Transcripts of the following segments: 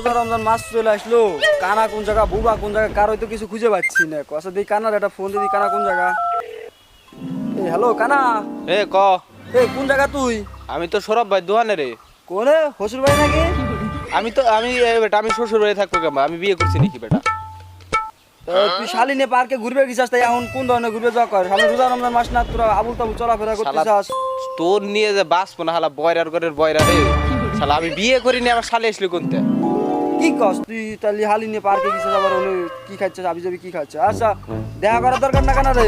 রোজা রমজান মাস চলে আসলো। কানা কোন জায়গা বুবা কোন জায়গা কারোই তো কিছু খুঁজে পাচ্ছি না। আচ্ছা দিই কানার একটা ফোন দিদি কানা কোন জায়গা। এই হ্যালো কানা। এ ক? এই কোন জায়গা তুই? আমি তো সৌরভ ভাই দোহানে রে। কোনে? হসুর বাড়ি নাকি? আমি তো আমি এ বেটা আমি শ্বশুর বাড়ি থাকব কেমন? আমি বিয়ে করছি নাকি বেটা? তুই শালিনে পার্কে ঘুরবে গেছিস তাই এখন কোন ধরনের ঘুরবে যা কর? সামনে রোজা রমজান মাস না তোরা আবুল তাবুল চলাফেরা করতে শালা চাস তোর নিয়ে যে বাঁচবো না হালা বয়রার ঘরের বয়রা রে। শালা আমি বিয়ে করিনি আমার শালে আসলি কোনতে? কি কস? তুই তাহলে হালিনে পার্কে গেছিস আবার হলো কি খাচ্ছে আবি যাবি কি খাচ্ছে আচ্ছা দেখা করার দরকার না কানা রে?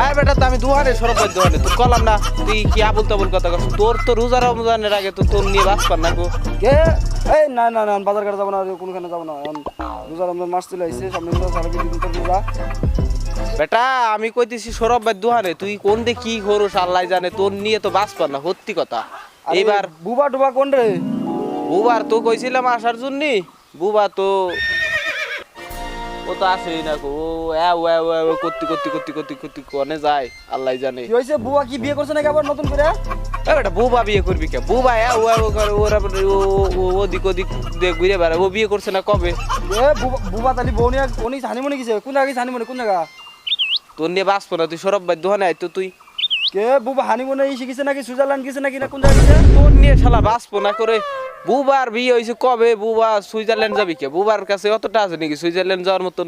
আয় বেটা তো আমি দোহানে সৌরভ ভাই দোহানে তোর কলাম না তুই কি আবুল তাবুল কথা কস? তোর তো রোজা রমজানের আগে তো তোর নিয়ে বাঁচবার না গো। কে? এই না না না বাজার ঘাটে যাব না কোনখানে যাব না। রোজা রমজান মাস চলে আসছে সামনে রোজা সারা দিন তোর রোজা। বেটা আমি কইতেছি সৌরভ ভাই দোহানে তুই কোন দে কি করস আল্লাহ জানে তোর নিয়ে তো বাঁচবার না সত্যি কথা। আরে এইবার বুবা টুবা কোন রে? বুবার তো কইছিলাম আসার জন্য। বুবা তো। ও তো আসেই না গো। ও করতে করতে করতে করতে করতে কনে যায় আল্লাহ জানে। কি হয়েছে? বুবা কি বিয়ে করছে নাকি আবার নতুন করে? এ বুবা বিয়ে করবি কে? বুবা এও এও করে ওর ও- ও- ওদিক ওদিক দিয়ে ঘুরে বেড়ায়। ও বিয়ে করছে না কবে? এ বুবা- বুবা তালি বউ নিয়ে উনি হানিমুনি গেছে? কোন জায়গায় হানিমুনি কোন জায়গা? তোর নিয়ে বাঁচবো না তুই সৌরভ ভাই দোহানে আয় তো তুই। কে? বুবা হানিমুনে শিখেছে নাকি? সুইজারল্যান্ড গেছে নাকি না কোন জায়গায় তোর নিয়ে শালা বাঁচবো না করে। বুবার বিয়ে হয়েছে কবে? বুবা সুইজারল্যান্ড যাবি কে? বুবার কাছে অতটা আছে নাকি সুইজারল্যান্ড যাওয়ার মতন?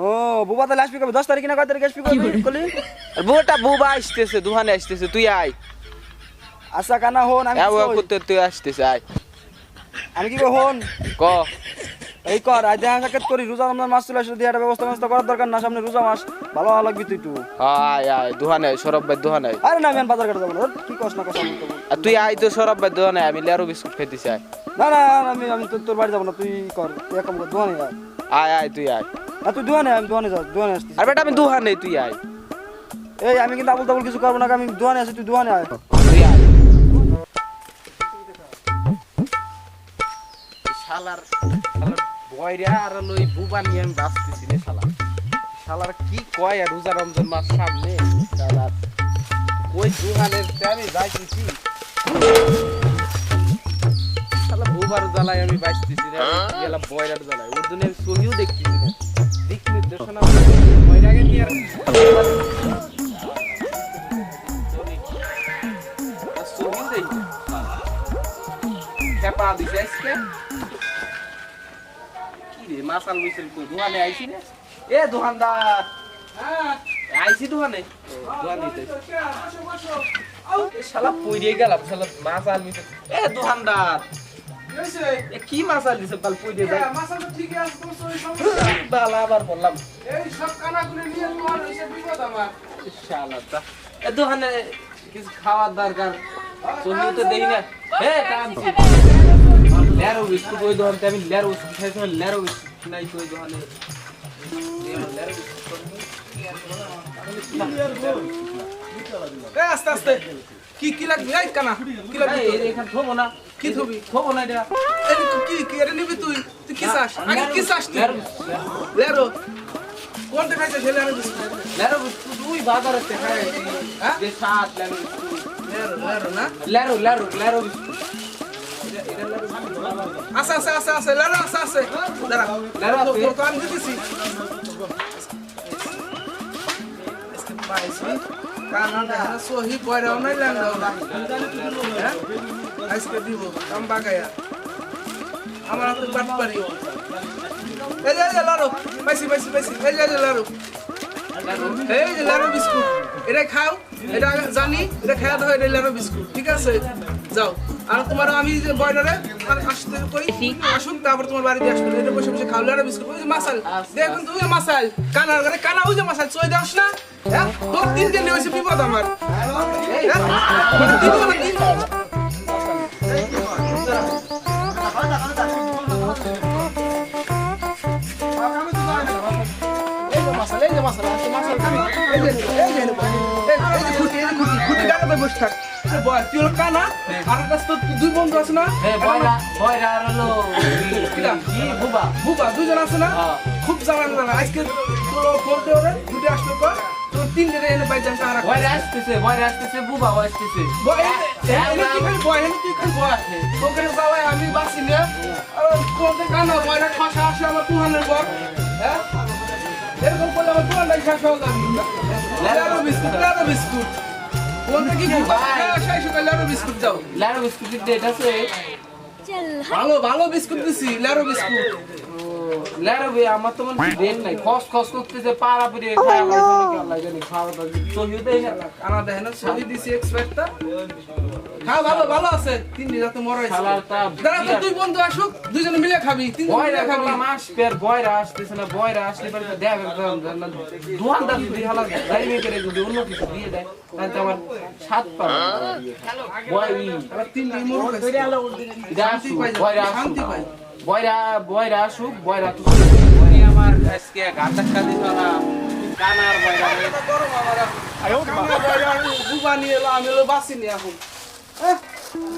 ও বুবা তাহলে আসবি কবে? দশ তারিখ না কয় তারিখ আসবি কবে? কলি? আর বুটা বুবা আসতেছে দুহানে আসতেছে তুই আয়। আশা কানা হন আমি? করতে তুই আসতেছে আয়। আমি কি কই হন? ক? এই কর আজ দেখা সাক্ষাৎ করি রোজা রমজান মাস চলে আসলে দিয়ে একটা ব্যবস্থা ব্যবস্থা করার দরকার না সামনে রোজা মাস ভালো ভালো লাগবি তুই একটু। আয় আয় দোহানে আয়, সৌরভ ভাই দোহানে আয়। আরে না আমি বাজার ঘাটে যাব না কি কস না কস আমি আর তুই আয় তো সৌরভ ভাই দোহানে আয়, আমি লেরো বিস্কুট খাইতেছি আয়। না না আমি আমি তোর তোর বাড়ি যাব না তুই কর তুই এক কাম কর দোকানে আয়। আয় আয় তুই আয়। না তুই আয়, আমি দোকানে যাও দোকানে আসছি আর বেটা আমি দোহানে তুই আয়। এই আমি কিন্তু আবুল তাবুল কিছু করব না আমি দোকানে আছি তুই দোকানে আয়। তুই আয়। শালার শালার বয়রা আর হলো ওই বুবা নিয়ে আমি বাঁচতেছি রে শালা। কি কয় আর রোজা রমজান মাস সামনে? আমি যাইতেছি? বুবার জ্বালায় আমি বাঁচতেছি রে গেলাম জন্য আমি সহিও না। দিক মাসাল মিছিল কই, দোকানে আইছি রে এ দোকানদার। আইছি দোকানে। দোকানে এ শালা পইরে গেলাম, শালা মাসাল মিছিল এ দোকানদার। এ কি মাসাল দিছে কাল পইরে যাই বালা আবার বললাম। শালা তা। এ দোকানে কিছু খাওয়ার দরকার। তুমি তো দেখি না। হে কামছি লেরো বিস্কুট ওই দোকানতে আমি লেরো বিস্কুট খাইছিলাম, লেরো বিস্কুট। নাই তো বিস্কুট আস্তে আস্তে। কি কি লাগবে? এই কানা কি লাগবে এখানে থবো না। কি থবি? থবো না এটা। কি কি এটা নিবি তুই? তুই কি চাস? আগে কি চাস তুই? লেরো। কোনটা খাইছিস? ছেলে বিস্কুট লেরো বাজারে খাই হ্যাঁ? যে সাত লেরো। বিস্কুট লেরো লেরো না? লেরো লেরো লেরো। আস্তে আস্তে আস্তে আস্তে লেরো আস্তে আস্তে দাঁড়া তো আছে? আমি দিতেছি। পাইছি। হ্যাঁ? দিব, কাম বাগায়া। আমার হাতে বাট পারি এই পাইছি পাইছি পাইছি। এই যে যে এই লারো বিস্কুট। এটা খাও, এটা জানি, এটা খাওয়া দাও এটা লারো বিস্কুট। ঠিক আছে? যাও। আর তোমার আমি যে বয়লারে আসতে করি আসুন তারপর তোমার বাড়িতে আসবে। এটা বসে বসে খাও লারো বিস্কুট ওই যে মাসাল। দেখুন তুই মাসাল কানার ঘরে কানা ওই যে মাসাল চই দাস না? হ্যাঁ? তোর তিন দিন হয়েছে বিপদ আমার। হ্যাঁ? মানে দিন দিন এই যে মাসাল এই যে মাসাল মাসাল এই যে এই যে এই যে এই যে খুঁটি এই যে খুঁটি। ডাকাতে বসে থাক। বয় তুই হলো কানা? আর কাছে তো দুই বন্ধু আছে না? হ্যাঁ বয়রা বয়রা আর হলো বুবা? বুবা দুজন আছে না? হ্যাঁ। খুব জ্বালান জ্বালা আজকে তোর ফোন দে ওরে দুটো আসলো পর তোর তিনটে এনে পাইতাম কারা বয়রা আসতেছে বয়রা আসতেছে বুবা আসতেছে। বয় এনে কি খালি বয় এনে কি খালি বয়? তোকে জ্বালায় আমি বাঁচি না। আর কোনতে কানা বয়রা ঠাসা আসে আমার তুহানের ঘর। হ্যাঁ? এরকম করলে আমার তুহানটাই শেষ হয়ে যাবে। Biscuit biscuit. কি শেষ সময় লেরো বিস্কুট দাও। লাড়ু আছে। ভালো ভালো বিস্কুট দিছি লেরো বিস্কুট। লাড়ু বে আমার তো মনে ডেট নাই। খস খস করতেছে পাড়া পুড়িয়ে খায় আমার জন্য কি আল্লাহ জানি খাওয়া দাওয়া সহিও দেয় না কানা দেখে না ছবি দিছি এক্সপার্টটা হ্যাঁ ভালো ভালো আছে। তিন দিন যাতে মরাইছে শালাটা দাঁড়া তো দুই বন্ধু আসুক দুইজনে মিলে খাবি তিন বয়রা খাবি। মাস পের বয়রা আসতেছে না বয়রা আসলে পরে দেখ দোকানদার যদি হালা গাড়ি করে যদি অন্য কিছু দিয়ে দেয় তাহলে তো আমার সাত পাবে বয় তিন দিন মরুক এটা শান্তি আসুক, পাই বয়রা আসুক। বয়রা বয়রা আসুক বয়রা তো আমার আজকে গাঁদা খাদি চলা কানার বয়রা। গরম আমার বাইরে আর বুবা নিয়ে এলো আমি নিয়ে এখন।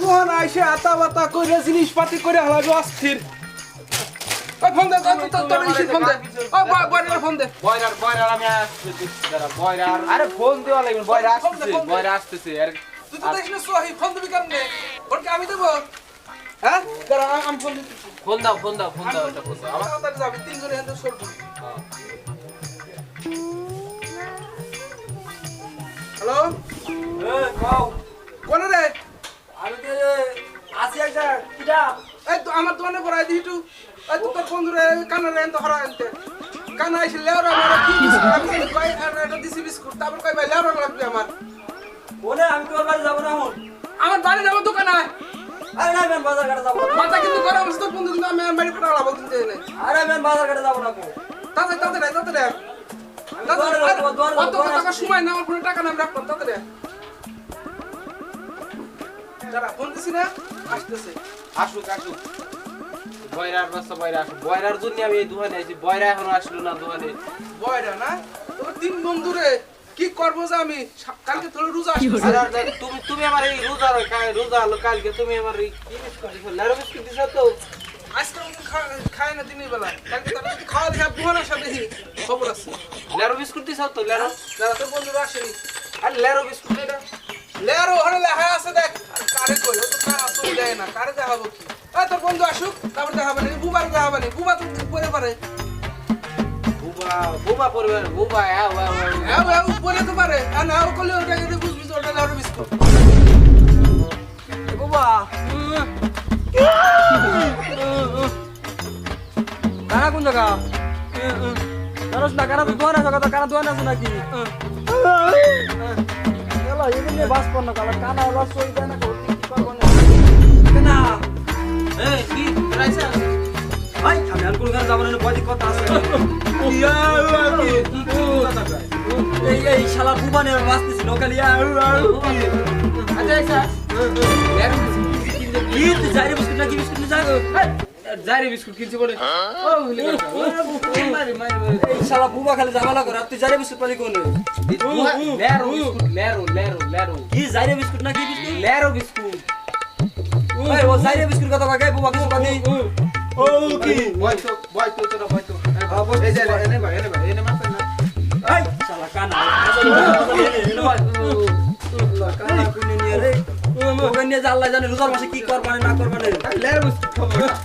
তখন আইসে আতা বাতা করে জিনিসপাতি করে হালাবে অস্থির। ফোন দে তোর তোর তোর ইসির ফোন দে। ও বয়রা ফোন দে। বয়রার বয়রার আমি আসতে দিচ্ছি দাঁড়া, বয়রার। আরে ফোন দেওয়া লাগবে বয়রা আসতেছে বয়রা আসতেছে আর তুই তো দেখিস সোহি ফোন দিবি কেমনে? ওর আমি দেবো? হ্যাঁ? আম- ফোন ফোন দাও ফোন দাও ফোন দাও এটা ফোন দাও। আমার তাড়াতাড়ি যাবি তিনজনে হেঁটে সরবো। হ্যালো কোন রে? আমি তো আছি একটা কিটা এই তো আমার দোকানে পড়াই দিই একটু। এই তো তোর বন্ধুরে কানা রে তো হরা আনতে। কানা এসে লেওরা মারা কি বিস্কুট কই আর একটা দিছি বিস্কুট। তারপর কই ভাই লেওরা লাগবে আমার। বলে আমি তোর বাড়ি যাব না এখন। আমার বাড়ি যাব আরে না আমি বাজার ঘাটে যাব মাথা কিন্তু গরম আছে বন্ধু কিন্তু আমি আমার বাড়ি পাঠালাম কিন্তু এনে আরে আমি বাজার ঘাটে যাব না তাতে তাতে রে তাতে রে। দোয়ারে যাব, দোয়ারে যাব, অত টাকা সময় না আমার ফোনে টাকা নাম রাখতাম তাতে রে। যারা ফোন দিছি না আসতেছে। আসুক আসুক। বয়রার বাচ্চা বয়রা আসুক। বয়রার জন্য আমি এই দোকানে আছি বয়রা এখনও আসলো না দোকানে বয়রা না? তোর তিন বন্ধুরে কি করব যে আমি? কালকে তোর রোজা আর আর তুমি তুমি আমার এই রোজা রোজা হলো কালকে তুমি আমার এই কি বিস্কুট দিছো? লেরো বিস্কুট দিছো তো? আজকে খাই না দিনের বেলা। কালকে তার যদি খাওয়া দেখে বুহানোর সাথে খবর আছে। লেরো বিস্কুট দিছো তো? লেরো যারা তোর বন্ধুরা আসেনি। আর লেরো বিস্কুট এটা লেয়ার ওখানে লেখা আছে দেখ। আর কারে কই ও তো? কার আসল দেয় না। কারে দেখাবো কি? তোর বন্ধু আসুক তারপর দেখাবে না। বুবার দেখাবে না। বুবা তো পরে পারে। বুবা পরিবার বুবা হ্যাঁ হ্যাঁ হ্যাঁ হ্যাঁ হ্যাঁ পরে তো পারে আর না ও করলে ওটা কিন্তু বুঝবি ওটা লেয়ার বিস্কুট বাবা কানা কোন জায়গা জানোস না তো নাকি এলা বাস পড় কালা কানা ওলা সই দেয় এই শালা বুবানে বাসতেছি লোকালি আচ্ছা আচ্ছা লেরো বিস্কুট কিনতে কি বিস্কুট যাব জারি বিস্কুট কিনছি বলে ও ভুলে গেছি মারি মারি মারি এই শালা বুবা খালি জামালা করে তুই যাই বিস্কুট পালি কোন লেরো বিস্কুট লেরো লেরো লেরো কি যাই বিস্কুট নাকি বিস্কুট লেরো বিস্কুট ওই ও যাই বিস্কুট কথা কাকে বুবা কিছু পালি ও কি বয়তো বয়তো তোরা বয়তো হ্যাঁ, বয়তো। এই যে এনে ভাই এনে ভাই এনে মারতে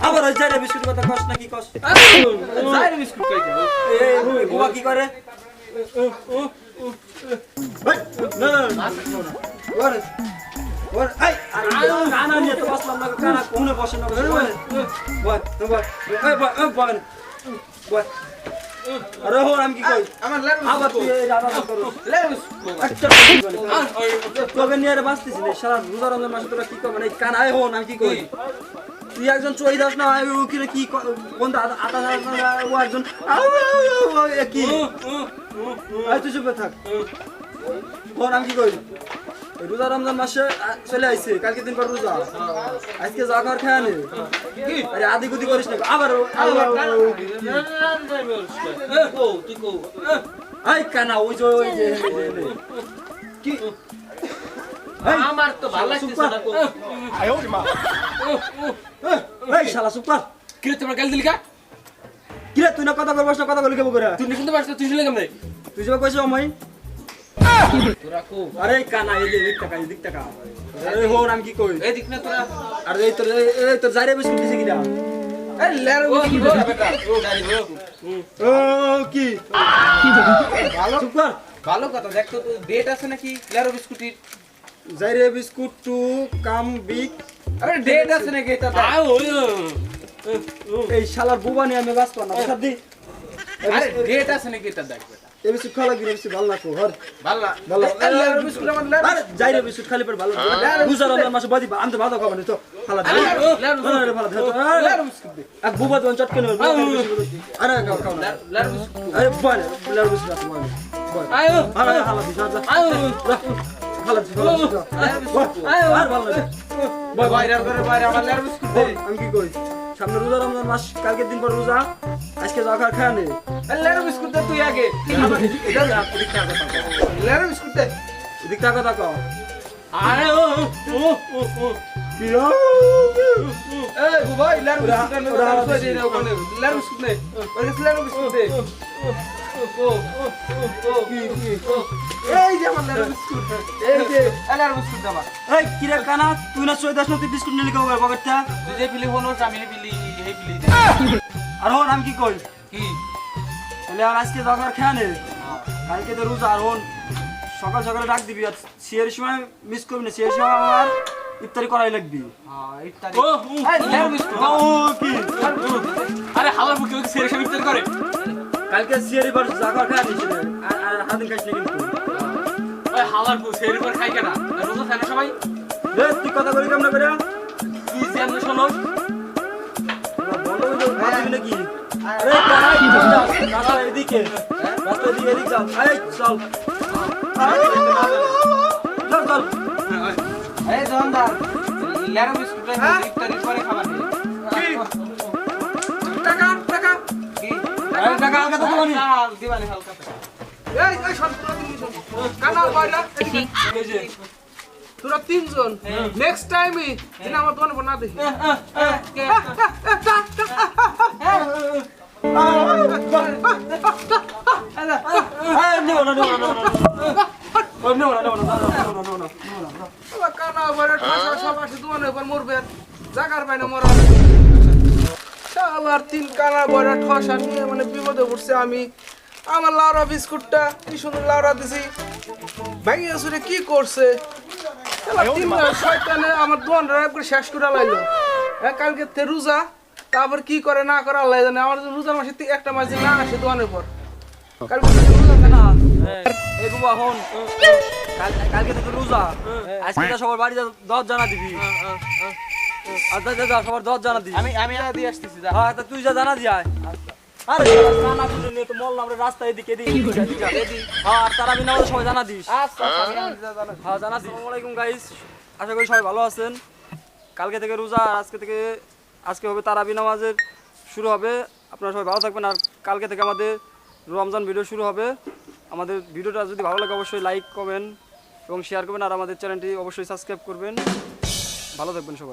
আবার ওই যাই বিস্কুট কথা কস না কি জারি বিস্কুট কি করে বসে না হোর আমি কি কই? আমার লেরো আবার তুই এই করো। লেরো বিস্কুট একটা তোকে নিয়ে বাঁচতেছি না সারা রোজা রমজান মাসে তোরা কি করবে না এই কানায় হো আমি কি করি? তুই একজন চই দাস না কি রে কি কোন আতা আতা ও একজন কি? তুই চুপ থাক। ফোন আমি কি করি? এই রোজা রমজান মাসে চলে আইছে। কালকে দিন পর রোজা। আজকে যা কর খেয়া নে। আরে আদি গুদি করিস না। আবার কো এই কানা ওই যে ওই যে। কি? আমার তো ভালো লাগতেছে না কো এই শালা সুপার। কি রে তোমার গাল দিলি কা? কিরে তুই না কথা বলবাস না কথা বলি কেবো করে? তুই কিন্তু পারছ তুই দিলে কেমনে? তুই যে কইছ আমায় কো আরে কানা এই যে এদিক টাকা এদিক টাকা আরে হন আমি কি কই? এদিক না তোরা। আর এই তোর এই- এই তোর জাইরে বিস্কুট দিছে কিনা? এই লেরো ও কি বেটা। ও গাড়ি ও। ও কি? ভালো চুপ ভালো কথা দেখ তো ডেট আছে নাকি লেরো বিস্কুটির? জাইরে বিস্কুট টু কাম বিগ আরে ডেট আছে নাকি এটা এই শালার বুবা নিয়ে আমি বাঁচবো না আরে ডেট আছে নাকি এটা দেখ। এই বিস্কুট খাওয়া লাগবে বেশি ভালো না কো হর। ভালো না ভালো বিস্কুট আমার লেরো আরে জাইরে বিস্কুট খালি পেট ভালো মাসে বাদি আমি তো ভালো খাব তো? ফালা দে। আরে ভালো দে। লেরো বিস্কুট দে। এক বুবা তো চটকে নেবে আরে খাও খাও না। বিস্কুট আরে বল লের বিস্কুট আছে বল বল আয়ো আরে হালা দিস না আয়ো হালা দিস হালা আয়ো আর ভালো লাগে। বাইরে করে বাইরে আমার লেরো বিস্কুট দে। আমি কি কই সামনে রোজা রমজান মাস, কালকের দিন পর রোজা, আজকে যা খাওয়া খাওয়া নেই লেরো বিস্কুট দে তুই আগে। এটা না এদিক টাকা টাকা লেরো বিস্কুট দে এদিক টাকা টাকা আরে, ও ও ও ও কি এই ভাই লেরো ওরা- বিস্কুট নে ওরা ওরা হালা দে রে ওখানে। লেরো বিস্কুট নে ওর কাছে লেরো বিস্কুট দে ও ও ও কি কি এই যে আমার লেরো বিস্কুট এই যে লেরো বিস্কুট দে আমার এই কিরে কানা তুই না চৈদাস না তুই বিস্কুট নিলি কাউ পকেটটা তুই যে পিলি হনো আমি পিলি এই পিলি দে আর হন আমি কি কই কি? তাহলে আর আজকে দরকার খেয়া নে কালকে তো রোজা আর হন সকাল সকালে ডাক দিবি। আর সিয়ের সময় মিস করবি না সিয়ের সময় আমার ইফতারি করাই লাগবি। হ্যাঁ আরে হাওয়ার মুখে করে। কালকে সিয়ের এবার জাগার খেয়া নিস আর আর হাতে খাইস কিন্তু। ওই হাওয়ার মুখে সেরে করে খাই কেনা? রোজা থাকে সবাই? রে তুই কথা বলি কেমন করে? কি জানো শোনো? বন্ধ করে মারবি নাকি? আরে কানা কি যাস রাস্তা এদিকে রাস্তা এদিকে এদিকে যাও। এই চল। চল চল এই দোকানদার লেরো বিস্কুট ইত্যাদি করে খাবার দে তোরা তিনজন। নেক্সট টাইমে দিন আমার দোকানে না দেখি। নেও না আবার কানা বড় সব আসে দোকানে মরবে। জাগার বাইনে মরা শালার তিন কানা বড় ঠসা নিয়ে মানে বিপদে পড়ছে আমি। আমার লাউরা বিস্কুটটা কি সুন্দর লাউরা দিছি। ভাঙি আসলে কি করছে? তিন শয়তানে আমার দোকান রাখ করে শেষ করে লাইলো। হ্যাঁ কালকে তে রোজা তারপর কি করে না করে আল্লাহ জানে। আমার রোজার মাসে একটা মাস না আসে দোকানের পর। কালকে রোজা থাকে না। এই বাবা হন। কালকে তো রোজা। আজকে তো সবার বাড়িতে দশ জানা দিবি। যা, যা, সবার দশ জানা আমি আমি দিয়ে আসতেছি যা। হ্যাঁ তুই যা জানা দিয়ে আয় আরে কানা শুনে নিয়ে তো মরলাম রে রাস্তা এদিকে। হ্যাঁ আর তারা বিনা সবাই জানা দিস। আচ্ছা হ্যাঁ জানা দিস। আসসালামু আলাইকুম গাইস আশা করি সবাই ভালো আছেন। কালকে থেকে রোজা আর আজকে থেকে আজকে হবে তারাবি নামাজের শুরু হবে। আপনারা সবাই ভালো থাকবেন আর কালকে থেকে আমাদের রমজান ভিডিও শুরু হবে। আমাদের ভিডিওটা যদি ভালো লাগে অবশ্যই লাইক কমেন্ট এবং শেয়ার করবেন আর আমাদের চ্যানেলটি অবশ্যই সাবস্ক্রাইব করবেন। ভালো থাকবেন সবাই।